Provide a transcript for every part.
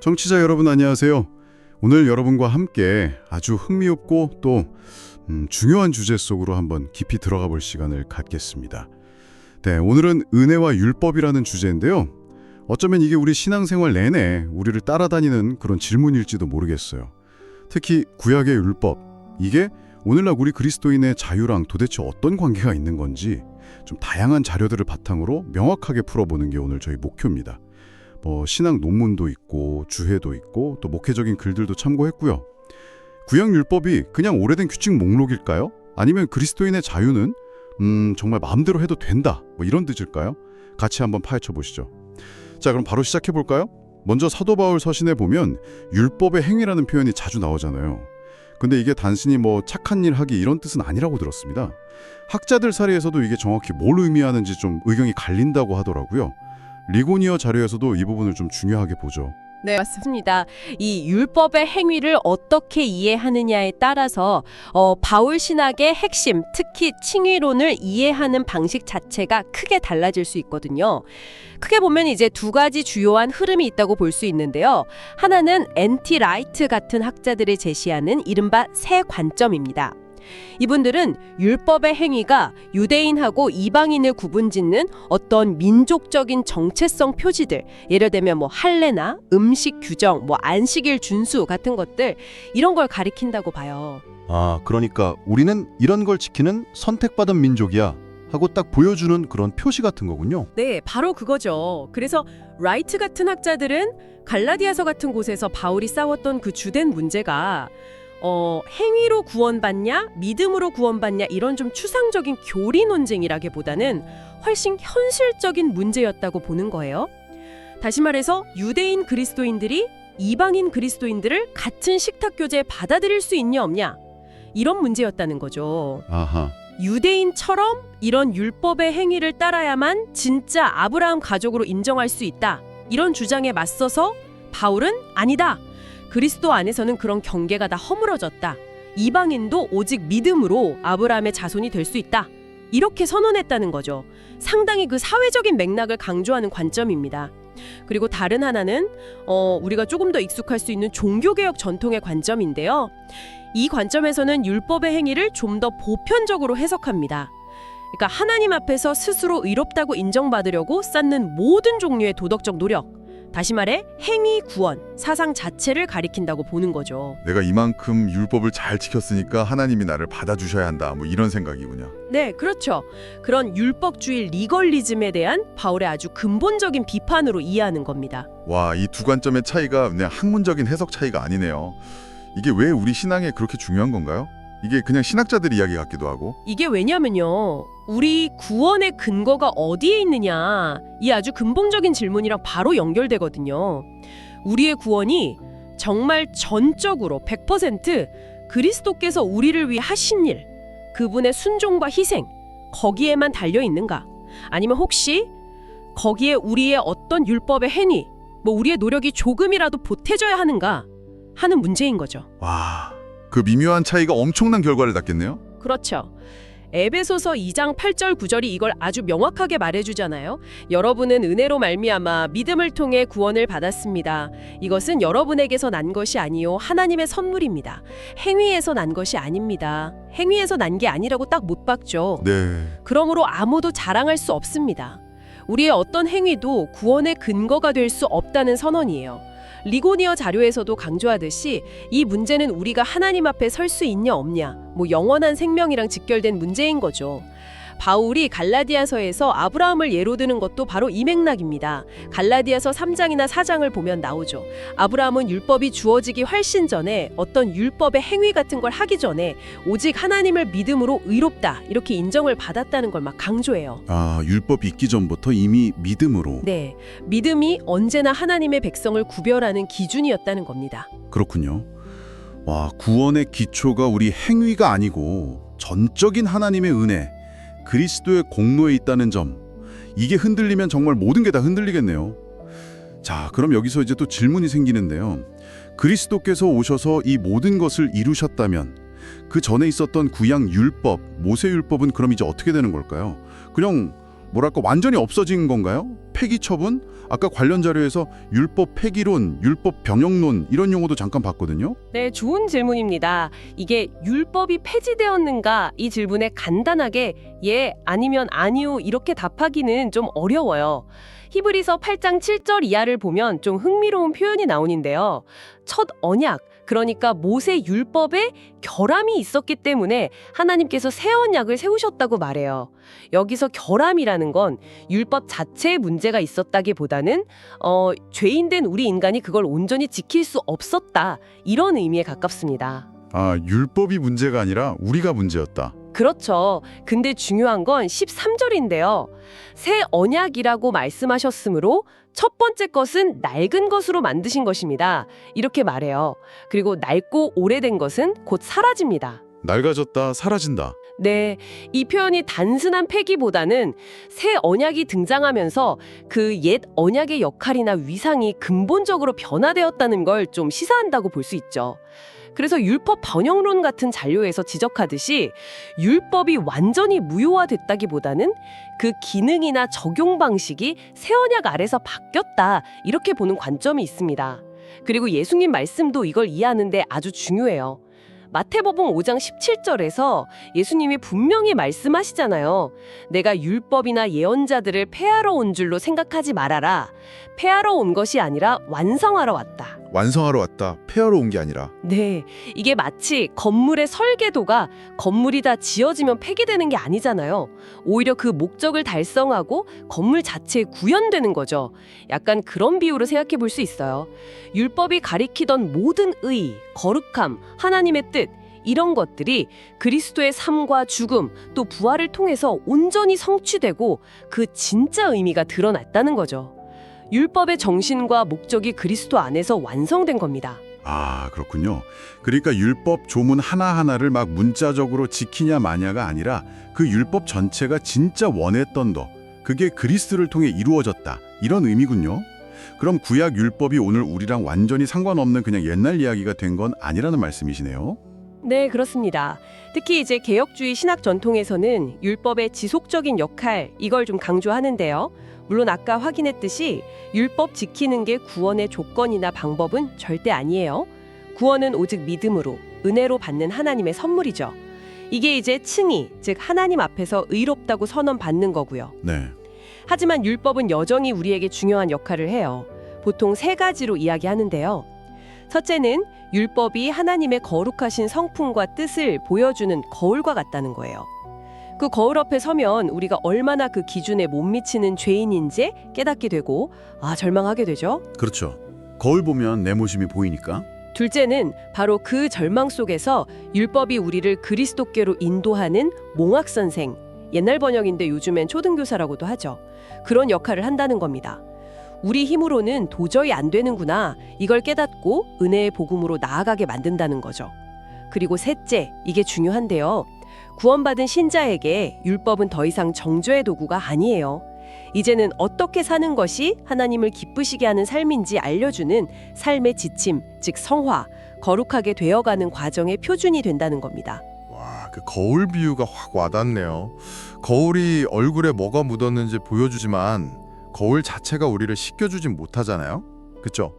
청취자 여러분 안녕하세요. 오늘 여러분과 함께 아주 흥미롭고 또 음, 중요한 주제 속으로 한번 깊이 들어가 볼 시간을 갖겠습니다. 네, 오늘은 은혜와 율법이라는 주제인데요. 어쩌면 이게 우리 신앙생활 내내 우리를 따라다니는 그런 질문일지도 모르겠어요. 특히 구약의 율법, 이게 오늘날 우리 그리스도인의 자유랑 도대체 어떤 관계가 있는 건지 좀 다양한 자료들을 바탕으로 명확하게 풀어보는 게 오늘 저희 목표입니다. 뭐 신앙 논문도 있고 주해도 있고 또 목회적인 글들도 참고했고요. 구약 율법이 그냥 오래된 규칙 목록일까요? 아니면 그리스도인의 자유는 음, 정말 마음대로 해도 된다. 뭐 이런 뜻일까요? 같이 한번 파헤쳐 보시죠. 자, 그럼 바로 시작해 볼까요? 먼저 사도 바울 서신에 보면 율법의 행위라는 표현이 자주 나오잖아요. 근데 이게 단순히 뭐 착한 일 하기 이런 뜻은 아니라고 들었습니다. 학자들 사이에서도 이게 정확히 뭘 의미하는지 좀 의견이 갈린다고 하더라고요. 리고니어 자료에서도 이 부분을 좀 중요하게 보죠. 네, 맞습니다. 이 율법의 행위를 어떻게 이해하느냐에 따라서 어, 바울 신학의 핵심, 특히 칭의론을 이해하는 방식 자체가 크게 달라질 수 있거든요. 크게 보면 이제 두 가지 주요한 흐름이 있다고 볼 수 있는데요. 하나는 엔티 라이트 같은 학자들이 제시하는 이른바 새 관점입니다. 이분들은 율법의 행위가 유대인하고 이방인을 구분짓는 어떤 민족적인 정체성 표지들, 예를 들면 뭐 할례나 음식 규정, 뭐 안식일 준수 같은 것들 이런 걸 가리킨다고 봐요. 아, 그러니까 우리는 이런 걸 지키는 선택받은 민족이야 하고 딱 보여주는 그런 표시 같은 거군요. 네, 바로 그거죠. 그래서 라이트 같은 학자들은 갈라디아서 같은 곳에서 바울이 싸웠던 그 주된 문제가 어, 행위로 구원받냐, 믿음으로 구원받냐 이런 좀 추상적인 교리 논쟁이라기보다는 훨씬 현실적인 문제였다고 보는 거예요. 다시 말해서 유대인 그리스도인들이 이방인 그리스도인들을 같은 식탁 교제에 받아들일 수 있냐 없냐 이런 문제였다는 거죠. 아하. 유대인처럼 이런 율법의 행위를 따라야만 진짜 아브라함 가족으로 인정할 수 있다. 이런 주장에 맞서서 바울은 아니다. 그리스도 안에서는 그런 경계가 다 허물어졌다. 이방인도 오직 믿음으로 아브라함의 자손이 될 수 있다. 이렇게 선언했다는 거죠. 상당히 그 사회적인 맥락을 강조하는 관점입니다. 그리고 다른 하나는 어, 우리가 조금 더 익숙할 수 있는 종교개혁 전통의 관점인데요. 이 관점에서는 율법의 행위를 좀 더 보편적으로 해석합니다. 그러니까 하나님 앞에서 스스로 의롭다고 인정받으려고 쌓는 모든 종류의 도덕적 노력, 다시 말해 행위 구원, 사상 자체를 가리킨다고 보는 거죠. 내가 이만큼 율법을 잘 지켰으니까 하나님이 나를 받아주셔야 한다. 뭐 이런 생각이군요. 네, 그렇죠. 그런 율법주의 리걸리즘에 대한 바울의 아주 근본적인 비판으로 이해하는 겁니다. 와, 이 두 관점의 차이가 그냥 학문적인 해석 차이가 아니네요. 이게 왜 우리 신앙에 그렇게 중요한 건가요? 이게 그냥 신학자들 이야기 같기도 하고. 이게 왜냐면요. 우리 구원의 근거가 어디에 있느냐. 이 아주 근본적인 질문이랑 바로 연결되거든요. 우리의 구원이 정말 전적으로 100% 그리스도께서 우리를 위해 하신 일, 그분의 순종과 희생, 거기에만 달려 있는가? 아니면 혹시 거기에 우리의 어떤 율법의 행위, 뭐 우리의 노력이 조금이라도 보태져야 하는가 하는 문제인 거죠. 와, 그 미묘한 차이가 엄청난 결과를 낳겠네요. 그렇죠. 에베소서 2장 8절 9절이 이걸 아주 명확하게 말해주잖아요. 여러분은 은혜로 말미암아 믿음을 통해 구원을 받았습니다. 이것은 여러분에게서 난 것이 아니요 하나님의 선물입니다. 행위에서 난 것이 아닙니다. 행위에서 난 게 아니라고 딱 못 박죠. 네. 그러므로 아무도 자랑할 수 없습니다. 우리의 어떤 행위도 구원의 근거가 될 수 없다는 선언이에요. 리고니어 자료에서도 강조하듯이 이 문제는 우리가 하나님 앞에 설 수 있냐 없냐, 뭐 영원한 생명이랑 직결된 문제인 거죠. 바울이 갈라디아서에서 아브라함을 예로 드는 것도 바로 이 맥락입니다. 갈라디아서 3장이나 4장을 보면 나오죠. 아브라함은 율법이 주어지기 훨씬 전에 어떤 율법의 행위 같은 걸 하기 전에 오직 하나님을 믿음으로 의롭다 이렇게 인정을 받았다는 걸 막 강조해요. 아, 율법이 있기 전부터 이미 믿음으로. 네, 믿음이 언제나 하나님의 백성을 구별하는 기준이었다는 겁니다. 그렇군요. 와, 구원의 기초가 우리 행위가 아니고 전적인 하나님의 은혜, 그리스도의 공로에 있다는 점. 이게 흔들리면 정말 모든 게 다 흔들리겠네요. 자, 그럼 여기서 이제 또 질문이 생기는데요. 그리스도께서 오셔서 이 모든 것을 이루셨다면 그 전에 있었던 구약 율법, 모세 율법은 그럼 이제 어떻게 되는 걸까요? 그냥 뭐랄까 완전히 없어진 건가요? 폐기 처분? 아까 관련 자료에서 율법 폐기론, 율법 병역론 이런 용어도 잠깐 봤거든요. 네, 좋은 질문입니다. 이게 율법이 폐지되었는가 이 질문에 간단하게 예 아니면 아니요 이렇게 답하기는 좀 어려워요. 히브리서 8장 7절 이하를 보면 좀 흥미로운 표현이 나오는데요. 첫 언약, 그러니까 모세 율법에 결함이 있었기 때문에 하나님께서 새 언약을 세우셨다고 말해요. 여기서 결함이라는 건 율법 자체에 문제가 있었다기보다는 어, 죄인된 우리 인간이 그걸 온전히 지킬 수 없었다. 이런 의미에 가깝습니다. 아, 율법이 문제가 아니라 우리가 문제였다. 그렇죠. 근데 중요한 건 13절인데요. 새 언약이라고 말씀하셨으므로 첫 번째 것은 낡은 것으로 만드신 것입니다. 이렇게 말해요. 그리고 낡고 오래된 것은 곧 사라집니다. 낡아졌다, 사라진다. 네, 이 표현이 단순한 폐기보다는 새 언약이 등장하면서 그 옛 언약의 역할이나 위상이 근본적으로 변화되었다는 걸 좀 시사한다고 볼 수 있죠. 그래서 율법 번영론 같은 잔료에서 지적하듯이 율법이 완전히 무효화됐다기보다는 그 기능이나 적용 방식이 새 언약 아래서 바뀌었다 이렇게 보는 관점이 있습니다. 그리고 예수님 말씀도 이걸 이해하는데 아주 중요해요. 마태복음 5장 17절에서 예수님이 분명히 말씀하시잖아요. 내가 율법이나 예언자들을 폐하러 온 줄로 생각하지 말아라. 폐하러 온 것이 아니라 완성하러 왔다. 완성하러 왔다. 폐하러 온 게 아니라. 네, 이게 마치 건물의 설계도가 건물이 다 지어지면 폐기되는 게 아니잖아요. 오히려 그 목적을 달성하고 건물 자체에 구현되는 거죠. 약간 그런 비유로 생각해 볼 수 있어요. 율법이 가리키던 모든 의, 거룩함, 하나님의 뜻, 이런 것들이 그리스도의 삶과 죽음 또 부활을 통해서 온전히 성취되고 그 진짜 의미가 드러났다는 거죠. 율법의 정신과 목적이 그리스도 안에서 완성된 겁니다. 아, 그렇군요. 그러니까 율법 조문 하나하나를 막 문자적으로 지키냐 마냐가 아니라 그 율법 전체가 진짜 원했던 거, 그게 그리스도를 통해 이루어졌다. 이런 의미군요. 그럼 구약 율법이 오늘 우리랑 완전히 상관없는 그냥 옛날 이야기가 된 건 아니라는 말씀이시네요. 네, 그렇습니다. 특히 이제 개혁주의 신학 전통에서는 율법의 지속적인 역할 이걸 좀 강조하는데요. 물론 아까 확인했듯이 율법 지키는 게 구원의 조건이나 방법은 절대 아니에요. 구원은 오직 믿음으로 은혜로 받는 하나님의 선물이죠. 이게 이제 칭의, 즉 하나님 앞에서 의롭다고 선언받는 거고요. 네. 하지만 율법은 여전히 우리에게 중요한 역할을 해요. 보통 세 가지로 이야기하는데요. 첫째는 율법이 하나님의 거룩하신 성품과 뜻을 보여주는 거울과 같다는 거예요. 그 거울 앞에 서면 우리가 얼마나 그 기준에 못 미치는 죄인인지 깨닫게 되고 아 절망하게 되죠. 그렇죠. 거울 보면 내 모습이 보이니까. 둘째는 바로 그 절망 속에서 율법이 우리를 그리스도께로 인도하는 몽학 선생, 옛날 번역인데 요즘엔 초등교사라고도 하죠. 그런 역할을 한다는 겁니다. 우리 힘으로는 도저히 안 되는구나. 이걸 깨닫고 은혜의 복음으로 나아가게 만든다는 거죠. 그리고 셋째, 이게 중요한데요. 구원받은 신자에게 율법은 더 이상 정죄의 도구가 아니에요. 이제는 어떻게 사는 것이 하나님을 기쁘시게 하는 삶인지 알려주는 삶의 지침, 즉 성화, 거룩하게 되어가는 과정의 표준이 된다는 겁니다. 와, 그 거울 비유가 확 와닿네요. 거울이 얼굴에 뭐가 묻었는지 보여주지만 거울 자체가 우리를 씻겨주진 못하잖아요. 그쵸?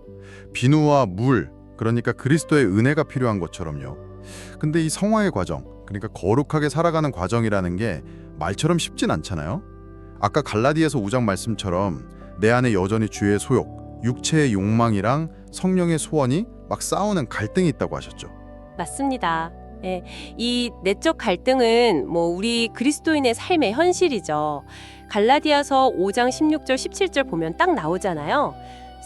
비누와 물, 그러니까 그리스도의 은혜가 필요한 것처럼요. 근데 이 성화의 과정, 그러니까 거룩하게 살아가는 과정이라는 게 말처럼 쉽진 않잖아요. 아까 갈라디아서 5장 말씀처럼 내 안에 여전히 주의 소욕, 육체의 욕망이랑 성령의 소원이 막 싸우는 갈등이 있다고 하셨죠. 맞습니다. 예, 이 내적 갈등은 뭐 우리 그리스도인의 삶의 현실이죠. 갈라디아서 5장 16절 17절 보면 딱 나오잖아요.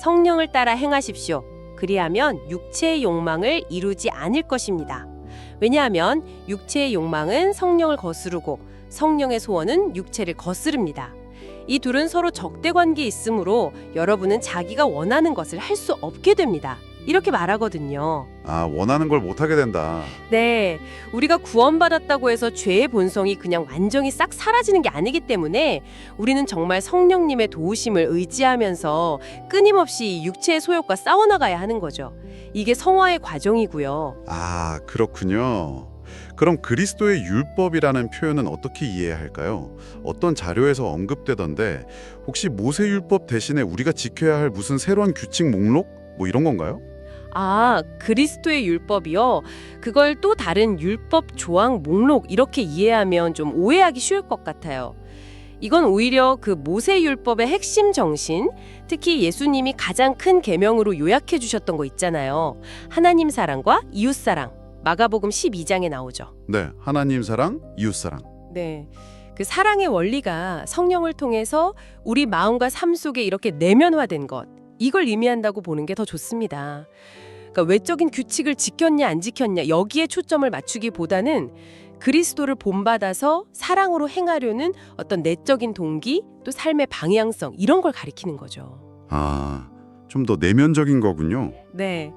성령을 따라 행하십시오. 그리하면 육체의 욕망을 이루지 않을 것입니다. 왜냐하면 육체의 욕망은 성령을 거스르고 성령의 소원은 육체를 거스릅니다. 이 둘은 서로 적대 관계에 있으므로 여러분은 자기가 원하는 것을 할 수 없게 됩니다. 이렇게 말하거든요. 아, 원하는 걸 못하게 된다. 네, 우리가 구원받았다고 해서 죄의 본성이 그냥 완전히 싹 사라지는 게 아니기 때문에 우리는 정말 성령님의 도우심을 의지하면서 끊임없이 이 육체의 소욕과 싸워나가야 하는 거죠. 이게 성화의 과정이고요. 아, 그렇군요. 그럼 그리스도의 율법이라는 표현은 어떻게 이해해야 할까요? 어떤 자료에서 언급되던데 혹시 모세 율법 대신에 우리가 지켜야 할 무슨 새로운 규칙 목록 뭐 이런 건가요? 아, 그리스도의 율법이요? 그걸 또 다른 율법 조항 목록 이렇게 이해하면 좀 오해하기 쉬울 것 같아요. 이건 오히려 그 모세 율법의 핵심 정신, 특히 예수님이 가장 큰 계명으로 요약해 주셨던 거 있잖아요. 하나님 사랑과 이웃 사랑. 마가복음 12장에 나오죠. 네, 하나님 사랑, 이웃 사랑. 네. 그 사랑의 원리가 성령을 통해서 우리 마음과 삶 속에 이렇게 내면화된 것. 이걸 의미한다고 보는 게 더 좋습니다. 그러니까 외적인 규칙을 지켰냐 안 지켰냐 여기에 초점을 맞추기보다는 그리스도를 본받아서 사랑으로 행하려는 어떤 내적인 동기 또 삶의 방향성 이런 걸 가리키는 거죠. 아, 좀 더 내면적인 거군요. 네.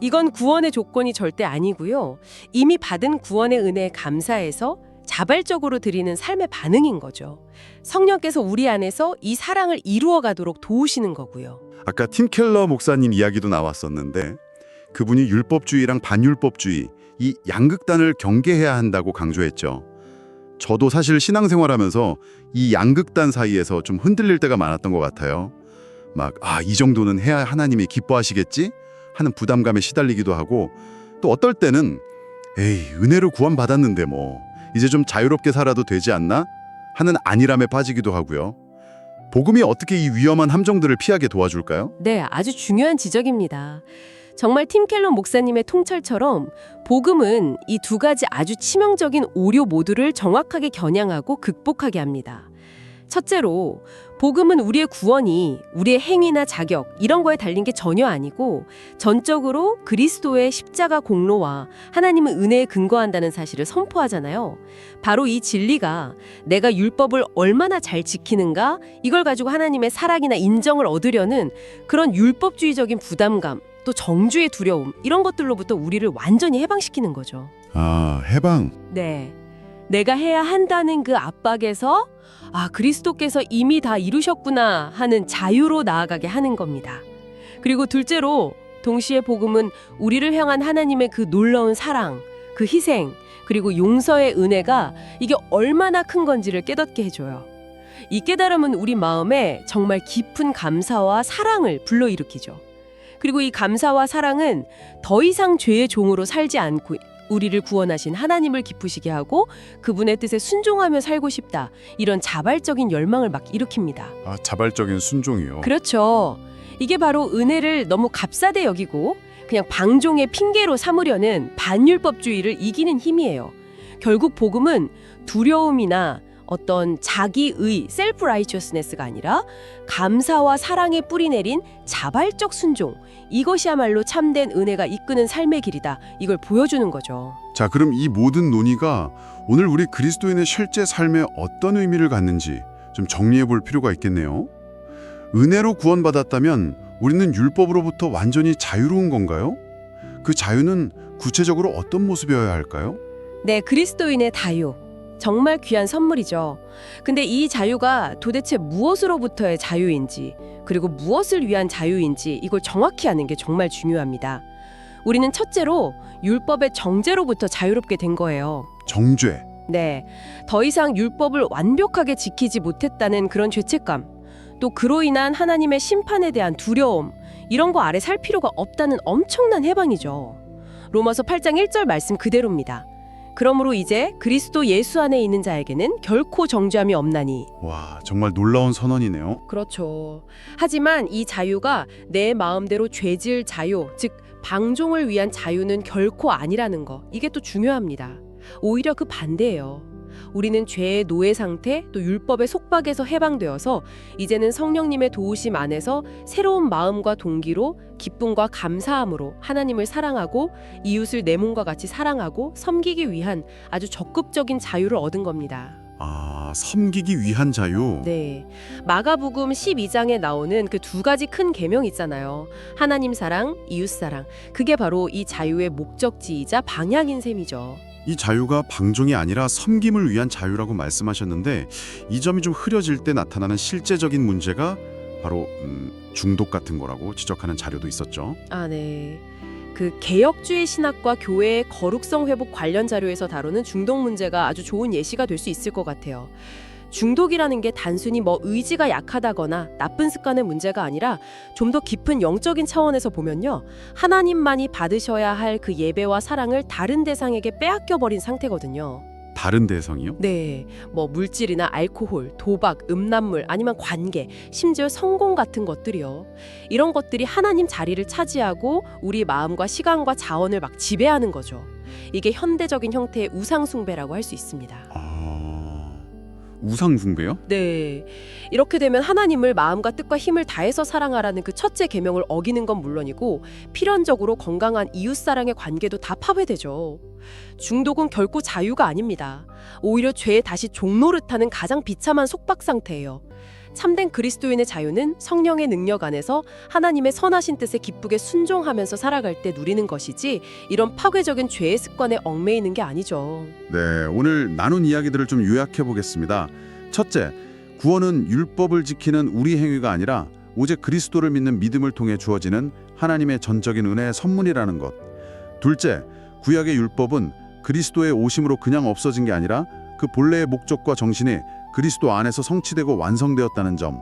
이건 구원의 조건이 절대 아니고요. 이미 받은 구원의 은혜에 감사해서 자발적으로 드리는 삶의 반응인 거죠. 성령께서 우리 안에서 이 사랑을 이루어 가도록 도우시는 거고요. 아까 팀 켈러 목사님 이야기도 나왔었는데 그분이 율법주의랑 반율법주의 이 양극단을 경계해야 한다고 강조했죠. 저도 사실 신앙생활하면서 이 양극단 사이에서 좀 흔들릴 때가 많았던 것 같아요. 막 아 이 정도는 해야 하나님이 기뻐하시겠지 하는 부담감에 시달리기도 하고 또 어떨 때는 에이 은혜로 구원받았는데 뭐 이제 좀 자유롭게 살아도 되지 않나 하는 안일함에 빠지기도 하고요. 복음이 어떻게 이 위험한 함정들을 피하게 도와줄까요? 네, 아주 중요한 지적입니다. 정말 팀 켈런 목사님의 통찰처럼 복음은 이 두 가지 아주 치명적인 오류 모두를 정확하게 겨냥하고 극복하게 합니다. 첫째로 복음은 우리의 구원이 우리의 행위나 자격 이런 거에 달린 게 전혀 아니고 전적으로 그리스도의 십자가 공로와 하나님의 은혜에 근거한다는 사실을 선포하잖아요. 바로 이 진리가 내가 율법을 얼마나 잘 지키는가 이걸 가지고 하나님의 사랑이나 인정을 얻으려는 그런 율법주의적인 부담감 또 정주의 두려움 이런 것들로부터 우리를 완전히 해방시키는 거죠. 아, 해방. 네. 내가 해야 한다는 그 압박에서 아, 그리스도께서 이미 다 이루셨구나 하는 자유로 나아가게 하는 겁니다. 그리고 둘째로 동시에 복음은 우리를 향한 하나님의 그 놀라운 사랑, 그 희생, 그리고 용서의 은혜가 이게 얼마나 큰 건지를 깨닫게 해줘요. 이 깨달음은 우리 마음에 정말 깊은 감사와 사랑을 불러일으키죠. 그리고 이 감사와 사랑은 더 이상 죄의 종으로 살지 않고 우리를 구원하신 하나님을 기쁘시게 하고 그분의 뜻에 순종하며 살고 싶다. 이런 자발적인 열망을 막 일으킵니다. 아, 자발적인 순종이요. 그렇죠. 이게 바로 은혜를 너무 값싸게 여기고 그냥 방종의 핑계로 삼으려는 반율법주의를 이기는 힘이에요. 결국 복음은 두려움이나 어떤 자기의 셀프 라이처스네스가 아니라 감사와 사랑에 뿌리 내린 자발적 순종 이것이야말로 참된 은혜가 이끄는 삶의 길이다 이걸 보여주는 거죠. 자, 그럼 이 모든 논의가 오늘 우리 그리스도인의 실제 삶에 어떤 의미를 갖는지 좀 정리해 볼 필요가 있겠네요. 은혜로 구원받았다면 우리는 율법으로부터 완전히 자유로운 건가요? 그 자유는 구체적으로 어떤 모습이어야 할까요? 네, 그리스도인의 자유. 정말 귀한 선물이죠. 근데 이 자유가 도대체 무엇으로부터의 자유인지, 그리고 무엇을 위한 자유인지 이걸 정확히 아는 게 정말 중요합니다. 우리는 첫째로 율법의 정죄로부터 자유롭게 된 거예요. 정죄. 네. 더 이상 율법을 완벽하게 지키지 못했다는 그런 죄책감, 또 그로 인한 하나님의 심판에 대한 두려움, 이런 거 아래 살 필요가 없다는 엄청난 해방이죠. 로마서 8장 1절 말씀 그대로입니다. 그러므로 이제 그리스도 예수 안에 있는 자에게는 결코 정죄함이 없나니. 와, 정말 놀라운 선언이네요. 그렇죠. 하지만 이 자유가 내 마음대로 죄질 자유, 즉 방종을 위한 자유는 결코 아니라는 거. 이게 또 중요합니다. 오히려 그 반대예요. 우리는 죄의 노예 상태 또 율법의 속박에서 해방되어서 이제는 성령님의 도우심 안에서 새로운 마음과 동기로 기쁨과 감사함으로 하나님을 사랑하고 이웃을 내 몸과 같이 사랑하고 섬기기 위한 아주 적극적인 자유를 얻은 겁니다. 아, 섬기기 위한 자유. 네. 마가복음 12장에 나오는 그 두 가지 큰 계명 있잖아요. 하나님 사랑, 이웃 사랑. 그게 바로 이 자유의 목적지이자 방향인 셈이죠. 이 자유가 방종이 아니라 섬김을 위한 자유라고 말씀하셨는데 이 점이 좀 흐려질 때 나타나는 실제적인 문제가 바로 음, 중독 같은 거라고 지적하는 자료도 있었죠. 아, 네. 그 개혁주의 신학과 교회의 거룩성 회복 관련 자료에서 다루는 중독 문제가 아주 좋은 예시가 될 수 있을 것 같아요. 중독이라는 게 단순히 뭐 의지가 약하다거나 나쁜 습관의 문제가 아니라 좀 더 깊은 영적인 차원에서 보면요. 하나님만이 받으셔야 할 그 예배와 사랑을 다른 대상에게 빼앗겨 버린 상태거든요. 다른 대상이요? 네, 뭐 물질이나 알코올, 도박, 음란물, 아니면 관계, 심지어 성공 같은 것들이요. 이런 것들이 하나님 자리를 차지하고 우리 마음과 시간과 자원을 막 지배하는 거죠. 이게 현대적인 형태의 우상 숭배라고 할 수 있습니다. 아, 우상 숭배요? 네. 이렇게 되면 하나님을 마음과 뜻과 힘을 다해서 사랑하라는 그 첫째 계명을 어기는 건 물론이고 필연적으로 건강한 이웃 사랑의 관계도 다 파괴되죠. 중독은 결코 자유가 아닙니다. 오히려 죄에 다시 종노릇하는 가장 비참한 속박 상태예요. 참된 그리스도인의 자유는 성령의 능력 안에서 하나님의 선하신 뜻에 기쁘게 순종하면서 살아갈 때 누리는 것이지 이런 파괴적인 죄의 습관에 얽매이는 게 아니죠. 네, 오늘 나눈 이야기들을 좀 요약해 보겠습니다. 첫째, 구원은 율법을 지키는 우리 행위가 아니라 오직 그리스도를 믿는 믿음을 통해 주어지는 하나님의 전적인 은혜의 선물이라는 것. 둘째, 구약의 율법은 그리스도의 오심으로 그냥 없어진 게 아니라 그 본래의 목적과 정신이 그리스도 안에서 성취되고 완성되었다는 점.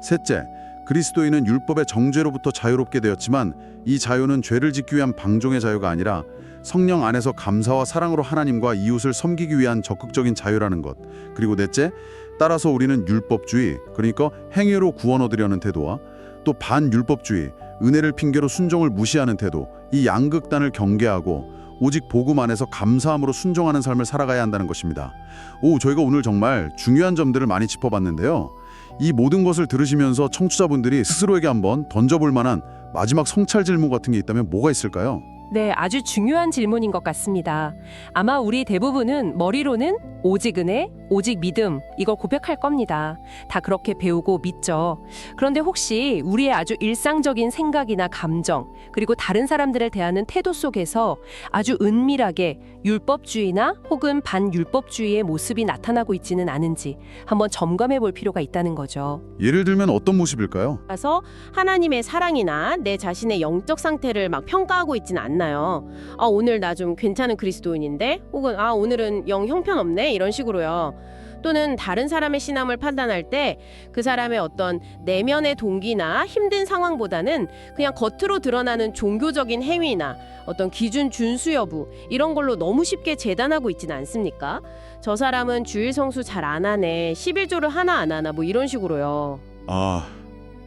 셋째, 그리스도인은 율법의 정죄로부터 자유롭게 되었지만 이 자유는 죄를 짓기 위한 방종의 자유가 아니라 성령 안에서 감사와 사랑으로 하나님과 이웃을 섬기기 위한 적극적인 자유라는 것. 그리고 넷째, 따라서 우리는 율법주의, 그러니까 행위로 구원 얻으려는 태도와 또 반율법주의, 은혜를 핑계로 순종을 무시하는 태도, 이 양극단을 경계하고 오직 복음 안에서 감사함으로 순종하는 삶을 살아가야 한다는 것입니다. 오, 저희가 오늘 정말 중요한 점들을 많이 짚어봤는데요. 이 모든 것을 들으시면서 청취자분들이 스스로에게 한번 던져볼 만한 마지막 성찰 질문 같은 게 있다면 뭐가 있을까요? 네, 아주 중요한 질문인 것 같습니다. 아마 우리 대부분은 머리로는 오직 은혜, 오직 믿음 이걸 고백할 겁니다. 다 그렇게 배우고 믿죠. 그런데 혹시 우리의 아주 일상적인 생각이나 감정 그리고 다른 사람들을 대하는 태도 속에서 아주 은밀하게 율법주의나 혹은 반율법주의의 모습이 나타나고 있지는 않은지 한번 점검해 볼 필요가 있다는 거죠. 예를 들면 어떤 모습일까요? 따라서 하나님의 사랑이나 내 자신의 영적 상태를 막 평가하고 있지는 않 나요? 아 오늘 나 좀 괜찮은 그리스도인인데 혹은 아 오늘은 영 형편없네 이런 식으로요. 또는 다른 사람의 신함을 판단할 때 그 사람의 어떤 내면의 동기나 힘든 상황보다는 그냥 겉으로 드러나는 종교적인 행위나 어떤 기준 준수 여부 이런 걸로 너무 쉽게 재단하고 있지는 않습니까? 저 사람은 주일 성수 잘 안 하네. 11조를 하나 안 하나 뭐 이런 식으로요. 아,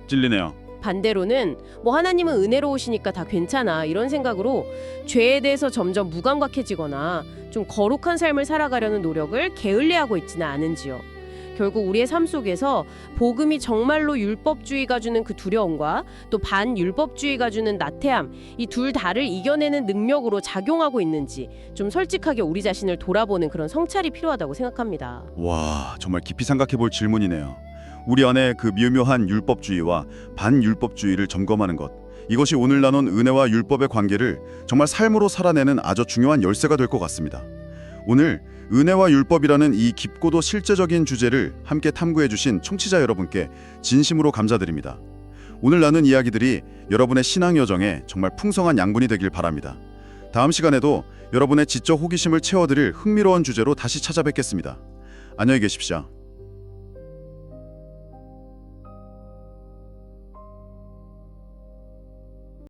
찔리네요. 반대로는 뭐 하나님은 은혜로우시니까 다 괜찮아 이런 생각으로 죄에 대해서 점점 무감각해지거나 좀 거룩한 삶을 살아가려는 노력을 게을리하고 있지는 않은지요. 결국 우리의 삶 속에서 복음이 정말로 율법주의가 주는 그 두려움과 또 반율법주의가 주는 나태함 이 둘 다를 이겨내는 능력으로 작용하고 있는지 좀 솔직하게 우리 자신을 돌아보는 그런 성찰이 필요하다고 생각합니다. 와, 정말 깊이 생각해 볼 질문이네요. 우리 안에 그 미묘한 율법주의와 반율법주의를 점검하는 것. 이것이 오늘 나눈 은혜와 율법의 관계를 정말 삶으로 살아내는 아주 중요한 열쇠가 될 것 같습니다. 오늘 은혜와 율법이라는 이 깊고도 실제적인 주제를 함께 탐구해 주신 청취자 여러분께 진심으로 감사드립니다. 오늘 나눈 이야기들이 여러분의 신앙 여정에 정말 풍성한 양분이 되길 바랍니다. 다음 시간에도 여러분의 지적 호기심을 채워드릴 흥미로운 주제로 다시 찾아뵙겠습니다. 안녕히 계십시오.